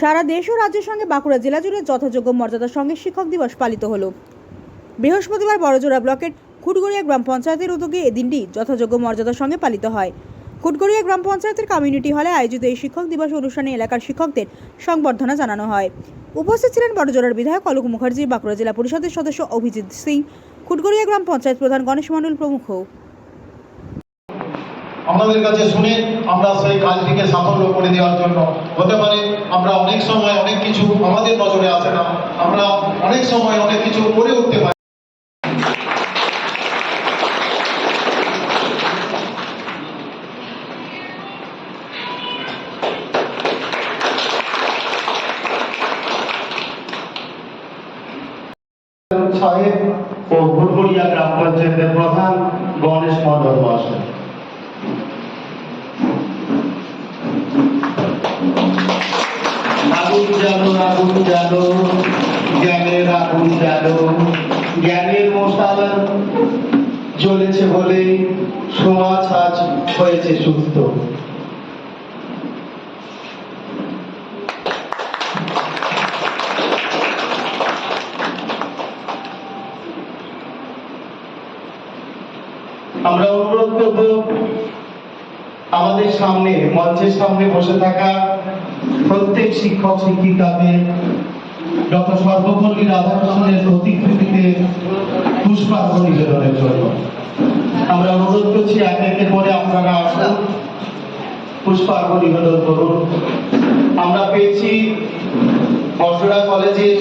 সারা দেশ ও রাজ্যের সঙ্গে বাঁকুড়া জেলা জুড়ে যথাযোগ্য মর্যাদার সঙ্গে শিক্ষক দিবস পালিত হলো। বৃহস্পতিবার বড়জোড়া ব্লকের খুটগড়িয়া গ্রাম পঞ্চায়েতের উদ্যোগে এ দিনটি যথাযোগ্য মর্যাদার সঙ্গে পালিত হয়। খুটগড়িয়া গ্রাম পঞ্চায়েতের কমিউনিটি হলে আয়োজিত এই শিক্ষক দিবস অনুষ্ঠানে এলাকার শিক্ষকদের সংবর্ধনা জানানো হয়। উপস্থিত ছিলেন বড়জোড়ার বিধায়ক অলোক মুখার্জি, বাঁকুড়া জেলা পরিষদের সদস্য অভিজিৎ সিং, খুটগড়িয়া গ্রাম পঞ্চায়েত প্রধান গণেশ মণ্ডল প্রমুখ। আমাদের কাছে শুনে আমরা সেই কাজটিকে সাফল্য করে দেওয়ার জন্য হতে পারে। আমরা অনেক সময় অনেক কিছু আমাদের নজরে আসে না। আমরা অনেক সময় অনেক কিছু করে উঠতে পারি। ও ভুটগড়িয়া গ্রাম পঞ্চায়েতের প্রধান গণেশ মন্ডল মহাশয়। জ্ঞানের মশাল জ্বলেছে বলে সমাজ আজ হয়েছে সুস্থ। আমরা অনুরোধ করব, আমাদের সামনে, মঞ্চের সামনে বসে থাকা প্রত্যেক শিক্ষক শিক্ষিকাদের ডক্টর সর্বপল্লী রাধাকৃষ্ণের প্রতিকৃতিতে পুষ্পার্ঘ নিবেদনের জন্য। আমরা অনুরোধ করছি, এক একের পরে আপনারা আসুন পুষ্পার্ঘ নিবেদন করুন। আমরা পেয়েছি বর্ষরা কলেজের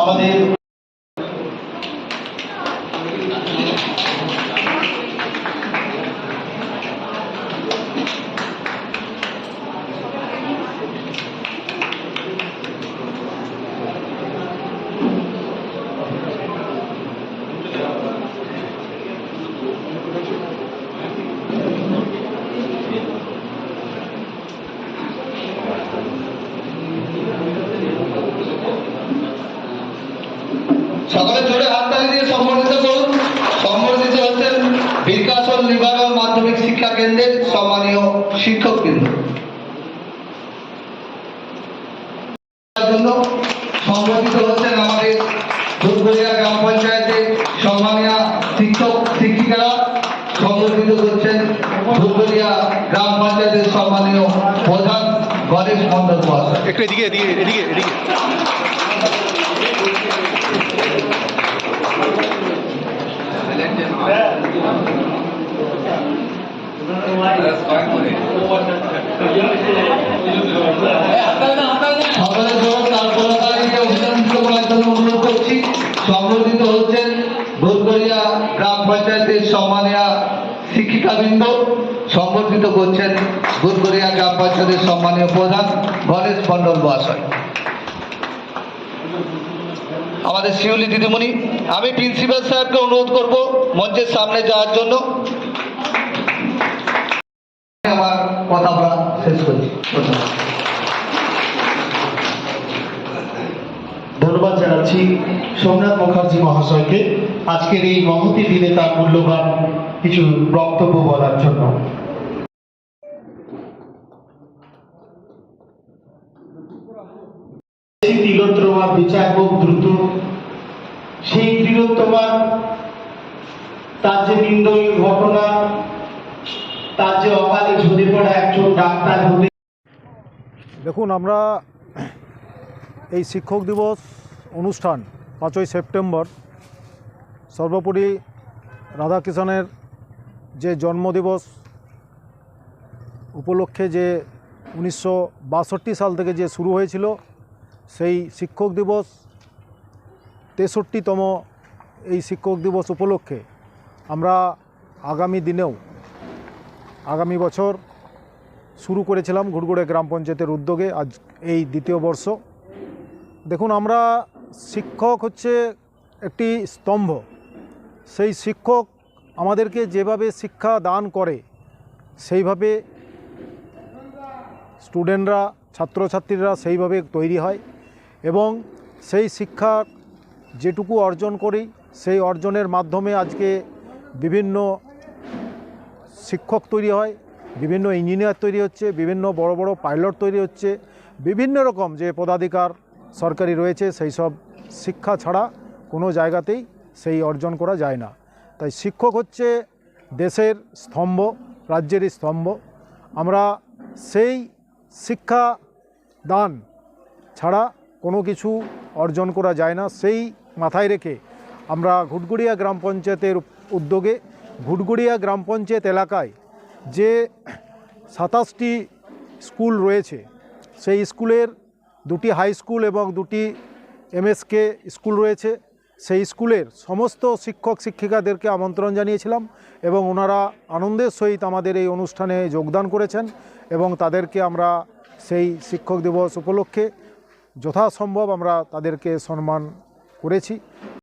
আমাদের লিবারাল মাধ্যমিক শিক্ষা কেন্দ্রের সম্মানীয় শিক্ষক বৃন্দ জন্য হচ্ছেন আমাদের দুধগড়িয়া গ্রাম পঞ্চায়েতের সম্মানীয় শিক্ষক, শিক্ষিকারা। সংগঠিত করছেন দুধগড়িয়া গ্রাম পঞ্চায়েতের সম্মানীয় প্রধান গণেশ মন্ডল একটু এদিকে এদিকে এদিকে এদিকে। সংগঠিত করছেন গ্রাম পঞ্চায়েতের সম্মানীয় প্রধান গণেশ মণ্ডল মহাশয় আমাদের শিউলি দিদিমণি, আমি প্রিন্সিপাল সাহেবকে অনুরোধ করব মঞ্চের সামনে যাওয়ার জন্য। কথা বলা শেষ করছি। ধন্যবাদ। জানাচ্ছি সোমনাথ মুখার্জি মহাশয়কে। আজকের এই মহতি দিনে তার মূল্যবান কিছু বক্তব্য বলার জন্য। তিলোত্তমার বিচার দ্রুত। সেই তিলোত্তমার তার যে নিন্দনীয় ঘটনা, তার যে অকালে ঝরে পড়া একজন ডাক্তার হতে দেখুন, আমরা এই শিক্ষক দিবস অনুষ্ঠান পাঁচই সেপ্টেম্বর সর্বোপরি রাধাকৃষ্ণের যে জন্মদিবস উপলক্ষে যে উনিশশো বাষট্টি সাল থেকে যে শুরু হয়েছিল, সেই শিক্ষক দিবস তেষট্টিতম এই শিক্ষক দিবস উপলক্ষে আমরা আগামী দিনেও, আগামী বছর শুরু করেছিলাম ঘুরঘুরে গ্রাম পঞ্চায়েতের উদ্যোগে আজ এই দ্বিতীয় বর্ষ। দেখুন, আমরা শিক্ষক হচ্ছে একটি স্তম্ভ। সেই শিক্ষক আমাদেরকে যেভাবে শিক্ষা দান করে, সেইভাবে স্টুডেন্টরা, ছাত্রছাত্রীরা সেইভাবে তৈরি হয় এবং সেই শিক্ষা যেটুকু অর্জন করি, সেই অর্জনের মাধ্যমে আজকে বিভিন্ন শিক্ষক তৈরি হয়। বিভিন্ন ইঞ্জিনিয়ার তৈরি হচ্ছে, বিভিন্ন বড় বড় পাইলট তৈরি হচ্ছে, বিভিন্ন রকম যে পদাধিকার সরকারি রয়েছে সেই সব শিক্ষা ছাড়া কোনো জায়গাতেই সেই অর্জন করা যায় না। তাই শিক্ষক হচ্ছে দেশের স্তম্ভ, রাজ্যেরই স্তম্ভ। আমরা সেই শিক্ষা দান ছাড়া কোনো কিছু অর্জন করা যায় না। সেই মাথায় রেখে আমরা ঘুটগুড়িয়া গ্রাম পঞ্চায়েতের উদ্যোগে ঘুটগুড়িয়া গ্রাম পঞ্চায়েত এলাকায় যে সাতাশটি স্কুল রয়েছে, সেই স্কুলের দুটি হাই স্কুল এবং দুটি এমএসকে স্কুল রয়েছে। সেই স্কুলের সমস্ত শিক্ষক শিক্ষিকাদেরকে আমন্ত্রণ জানিয়েছিলাম এবং ওনারা আনন্দের সহিত আমাদের এই অনুষ্ঠানে যোগদান করেছেন এবং তাদেরকে আমরা সেই শিক্ষক দিবস উপলক্ষে যথাসম্ভব আমরা তাদেরকে সম্মান করেছি।